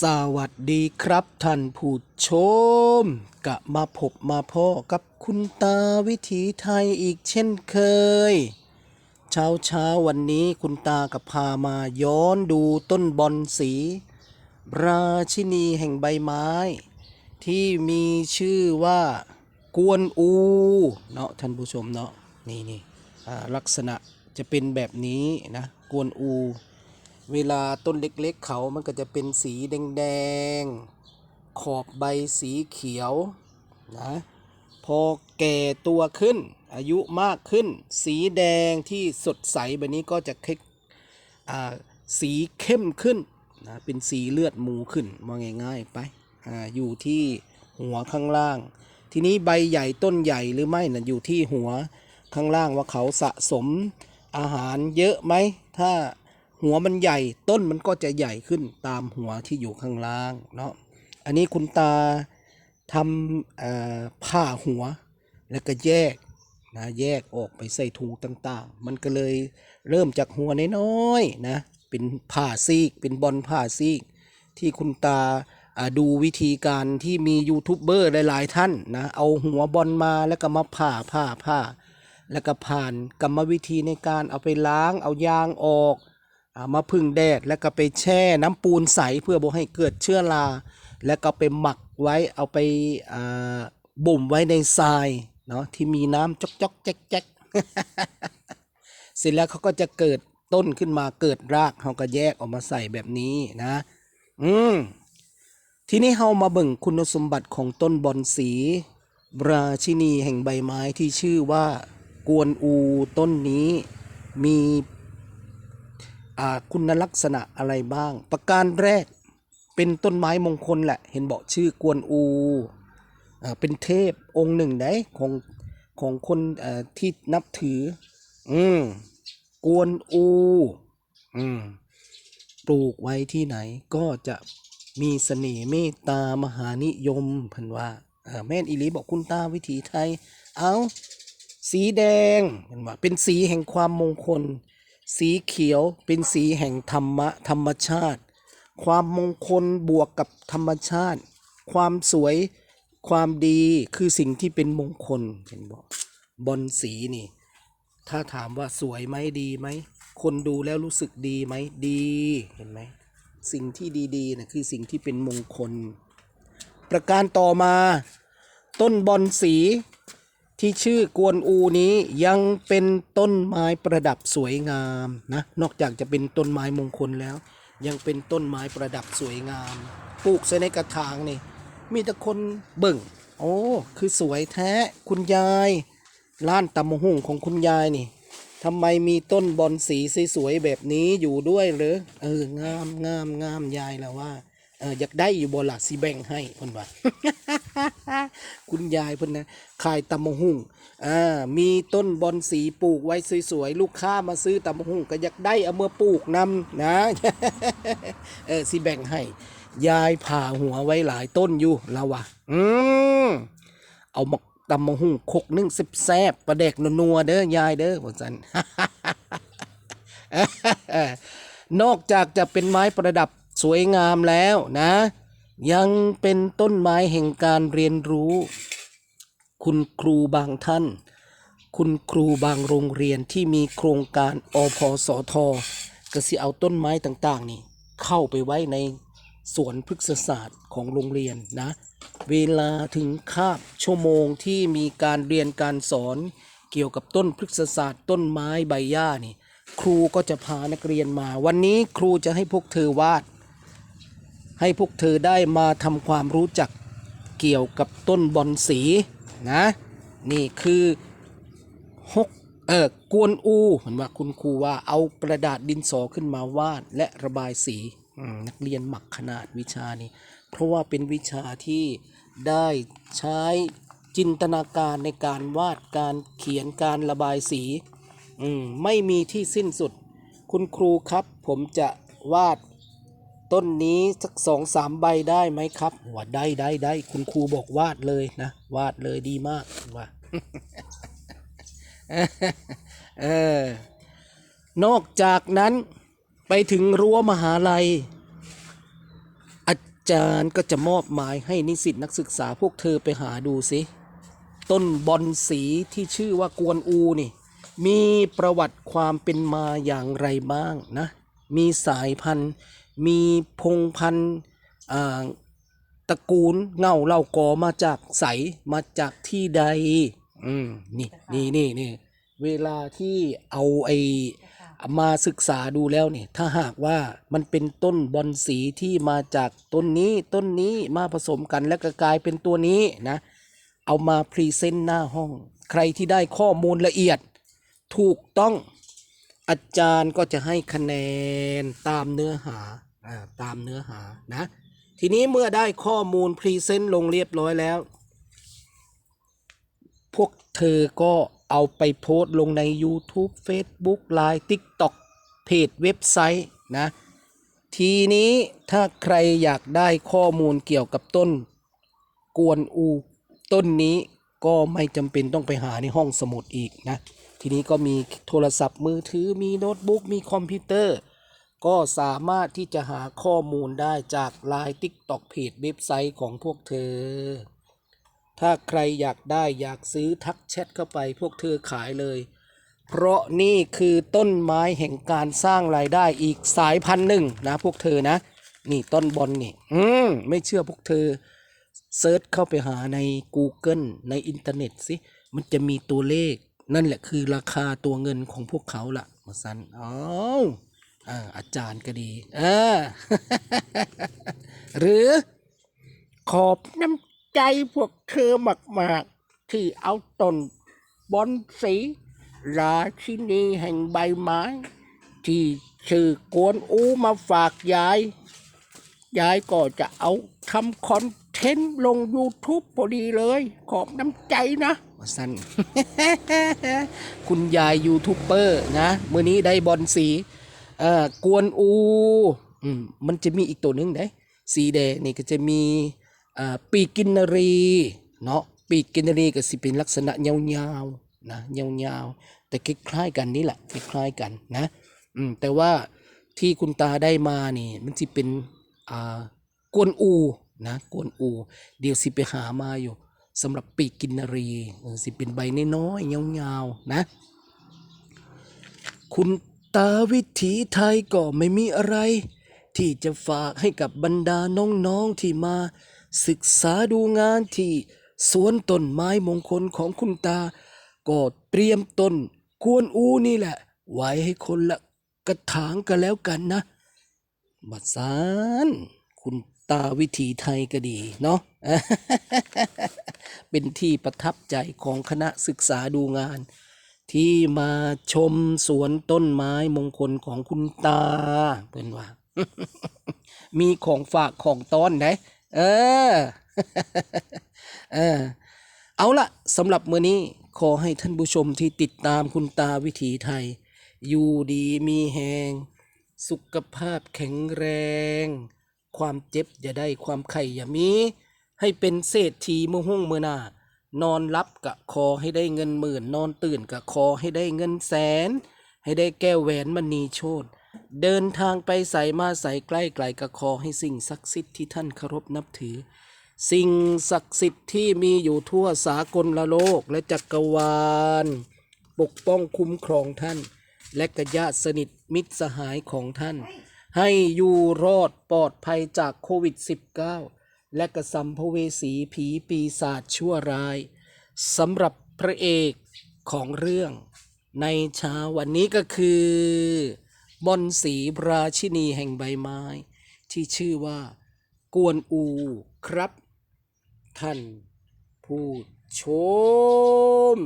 สวัสดีครับท่านผู้ชมกะมาพบมาพ่อกับคุณตาวิถีไทยอีกเช่นเคย เช้าเช้าวันนี้คุณตากับพามาย้อนดูต้นบอนสี ราชินีแห่งใบไม้ ที่มีชื่อว่ากวนอูเนาะท่านผู้ชมเนาะนี่นี่ลักษณะจะเป็นแบบนี้นะ กวนอู เวลาต้นเล็กๆเขามันก็จะเป็นสีแดงๆ ขอบใบสีเขียวนะ พอแก่ตัวขึ้น อายุมากขึ้น สีแดงที่สดใสแบบนี้ก็จะคลิกอ่าสีเข้มขึ้นนะเป็นสีเลือดหมูขึ้นมองง่ายๆไปอาอยู่ที่หัวข้างล่าง ทีนี้ใบใหญ่ต้นใหญ่หรือไม่นะ่ะอยู่ที่หัวข้างล่างว่าเขาสะสมอาหารเยอะไหมถ้า หัวมันใหญ่ต้นมันก็จะใหญ่ขึ้นตามหัวที่อยู่ข้างล่างเนาะอันนี้คุณตาทำผ้าหัวแล้วก็แยกนะแยกออกไปใส่ถุงต่างๆ มันก็เลยเริ่มจากหัวน้อยๆนะเป็นผ้าซีก เป็นบอลผ้าซีก ที่คุณตาอ่าดูวิธีการที่มียูทูบเบอร์หลายๆท่านนะเอาหัวบอลมาแล้วก็มาผ่าผ่าผ่าแล้วก็ผ่านกรรมวิธีในการเอาไปล้างเอายางออก อามาพึ่งแดดแล้วก็ไปแช่น้ำปูนใสเพื่อบ่ให้เกิดเชื้อราแล้วก็ไปหมักไว้เอาไปาบ่มไว้ในทรายเนาะที่มีน้ำจอกจอกแจ๊กแจ๊กเสร็จแล้วเขาก็จะเกิดต้นขึ้นมาเกิดรากเขาก็แยกออกมาใส่แบบนี้นะ อืมทีนี้เฮามาเบิ่งคุณสมบัติของต้นบอนสีราชินีแห่งใบไม้ที่ชื่อว่ากวนอูต้นนี้มี คุณลักษณะอะไรบ้าง ประการแรกเป็นต้นไม้มงคลแหละ เห็นบอกชื่อกวนอูอเป็นเทพองค์หนึ่งได้ของของคนที่นับถือ อืมกวนอู อืมปลูกไว้ที่ไหนก็จะมีเสน่ห์เมตตามหานิยมพันว่าแม่นอีหลีบอกคุณตาวิถีไทย เอาสีแดงเห็นว่าเป็นสีแห่งความมงคล สีเขียวเป็นสีแห่งธรรมะธรรมชาติ ความมงคลบวกกับธรรมชาติ ความสวยความดีคือสิ่งที่เป็นมงคลเห็นบอกบอลสีนี่ ถ้าถามว่าสวยไหมดีไหม คนดูแล้วรู้สึกดีไหมดีเห็นไหมสิ่งที่ดีๆนะคือสิ่งที่เป็นมงคล ประการต่อมา ต้นบอนสี ที่ชื่อกวนอูนี้ยังเป็นต้นไม้ประดับสวยงามนะนอกจากจะเป็นต้นไม้มงคลแล้ว ยังเป็นต้นไม้ประดับสวยงามปลูกใส่ในกระถางนี่มีแต่คนเบิ่ง โอ้ คือสวยแท้คุณยายร้านตำมะหุ่งของคุณยายนี่ทำไมมีต้นบอนสีสวยๆแบบนี้อยู่ด้วยหรือเอองามงามงามยายแล้วว่า อออยากได้อยู่บนหลักสีแบ่งให้เพิ่นว่า คุณยายเพิ่นนะขายตำมะหุ่งอ่ามีต้นบอนสีปลูกไว้สวยๆ ลูกค้ามาซื้อตำมะหุ่งก็อยากได้เอามาปลูกนำนะ เออสิแบ่งให้ ยายผ่าหัวไว้หลายต้นอยู่แล้วว่ะอืมเอามาตำมะหุ่งคกนึ่งสิบแซบๆประเด็กนัวๆเด้อยายเด้อบอกสันนอกจากจะเป็นไม้ประดับ สวยงามแล้วนะ ยังเป็นต้นไม้แห่งการเรียนรู้ คุณครูบางท่าน คุณครูบางโรงเรียนที่มีโครงการอพสทก็สิเอาต้นไม้ต่างๆ นี่ เข้าไปไว้ในสวนพฤกษศาสตร์ของโรงเรียนนะ เวลาถึงคาบชั่วโมงที่มีการเรียนการสอนเกี่ยวกับต้นพฤกษศาสตร์ ต้นไม้ใบหญ้านี่ ครูก็จะพานักเรียนมา วันนี้ครูจะให้พวกเธอวาด ให้พวกเธอได้มาทำความรู้จักเกี่ยวกับต้นบอนสีนะนี่คือฮกเออกวนอูเห็นว่าคุณครูว่าเอากระดาษดินสอขึ้นมาวาดและระบายสีนักเรียนหมักขนาดวิชานี้ เพราะว่าเป็นวิชาที่ได้ใช้จินตนาการในการวาดการเขียนการระบายสีอืไม่มีที่สิ้นสุด คุณครูครับผมจะวาด ต้นนี้สักสองสามใบได้ไหมครับว่าได้ได้ได้คุณครูบอกวาดเลยนะ วาดเลยดีมากว่าเออนอกจากนั้นไปถึงรั้วมหาลัย อาจารย์ก็จะมอบหมายให้นิสิตนักศึกษาพวกเธอไปหาดูสิ ต้นบอนสีที่ชื่อว่ากวนอูนี่ มีประวัติความเป็นมาอย่างไรบ้างนะ มีสายพันธุ์ มีพงศ์พันธุ์อ่าตระกูลเงาเล่ากอมาจากใสมาจากที่ใด อืมนี่นี่นี่นี่เวลาที่เอาไอมาศึกษาดูแล้วเนี่ยถ้าหากว่ามันเป็นต้นบอนสีที่มาจากต้นนี้ต้นนี้มาผสมกันแล้วก็กลายเป็นตัวนี้นะ เอามาพรีเซนต์หน้าห้อง ใครที่ได้ข้อมูลละเอียด ถูกต้องอาจารย์ก็จะให้คะแนนตามเนื้อหาอ่า ตามเนื้อหานะ ทีนี้เมื่อได้ข้อมูลพรีเซนต์ลงเรียบร้อยแล้ว พวกเธอก็เอาไปโพสต์ลงใน YouTube Facebook Line TikTok เพจเว็บไซต์นะ ทีนี้ถ้าใครอยากได้ข้อมูลเกี่ยวกับต้น กวนอูต้นนี้ก็ไม่จำเป็นต้องไปหาในห้องสมุดอีกนะ ทีนี้ก็มีโทรศัพท์มือถือมีโน้ตบุ๊กมีคอมพิวเตอร์ ก็สามารถที่จะหาข้อมูลได้จาก Line TikTok เพจเว็บไซต์ของพวกเธอ ถ้าใครอยากได้อยากซื้อทักแชทเข้าไปพวกเธอขายเลย เพราะนี่คือต้นไม้แห่งการสร้างรายได้อีกสายพันธุ์หนึ่งนะพวกเธอนะ นี่ต้นบอลนี่ อืมไม่เชื่อพวกเธอเซิร์ชเข้าไปหาใน Google ในอินเทอร์เน็ตสิ มันจะมีตัวเลข นั่นแหละคือราคาตัวเงินของพวกเขาล่ะมาสันอ้าว อาอาจารย์ก็ดีอ่าหรือขอบน้ำใจพวกเธอมาก ๆ ที่เอาตนบอนสี ราชินีแห่งใบไม้ ที่ชื่อกวนอูมาฝากยาย ยายก็จะเอาทำคอนเทนต์ลง YouTube พอดีเลย ขอบน้ำใจนะว่าสั้นคุณยายยูทูบเบอร์นะ มือนี้ได้บอลสี เอ่อกวนอูอืมมันจะมีอีกตัวหนึ่งได้สีแดงนี่ก็จะมีอ่าปีกกินนรีเนาะปีกกินนรีก็สิเป็นลักษณะยาวๆนะยาวๆแต่คล้ายๆกันนี่แหละคล้ายๆกันนะอืมแต่ว่าที่คุณตาได้มานี่มันจะเป็นอ่ากวนอูนะกวนอูเดี๋ยวสิไปหามาอยู่สำหรับปีกกินนรีเออสิเป็นใบน้อยๆยาวๆนะ คุณ ตาวิถีไทยก็ไม่มีอะไร ที่จะฝากให้กับบรรดาน้องๆที่มา ศึกษาดูงานที่สวนต้นไม้มงคลของคุณตา ก็เตรียมต้นกวนอูนี่แหละ ไว้ให้คนละกระถางกันแล้วกันนะ บัดซานคุณตาวิถีไทยก็ดีเนาะ เป็นที่ประทับใจของคณะศึกษาดูงาน ที่มาชมสวนต้นไม้มงคลของคุณตาเป็นว่า มีของฝากของต้อนไหนเออเออ เอาละสำหรับมื้อนี้ขอให้ท่านผู้ชมที่ติดตามคุณตาวิถีไทย อยู่ดีมีแหง สุขภาพแข็งแรง ความเจ็บอย่าได้ความไข่อย่ามี ให้เป็นเศรษฐีมือห้องมือหน้า นอนรับกะคอให้ได้เงินหมื่น นอนตื่นกะคอให้ได้เงินแสน ให้ได้แก้วแหวนมณีโชตเดินทางไปใส่มาใส่ใกล้ไกลกะคอให้สิ่งศักดิ์สิทธิ์ที่ท่านเคารพนับถือ สิ่งศักดิ์สิทธิ์ที่มีอยู่ทั่วสากลละโลกและจักรวาล ปกป้องคุ้มครองท่าน และกญาติสนิทมิตรสหายของท่าน ให้อยู่รอดปลอดภัยจากโควิด -19 และกระสัมภเวสีผีปีศาจชั่วร้ายสำหรับพระเอกของเรื่อง ในเช้าวันนี้ก็คือบอนสีราชินีแห่งใบไม้ ที่ชื่อว่า กวนอูครับ ท่านผู้ชม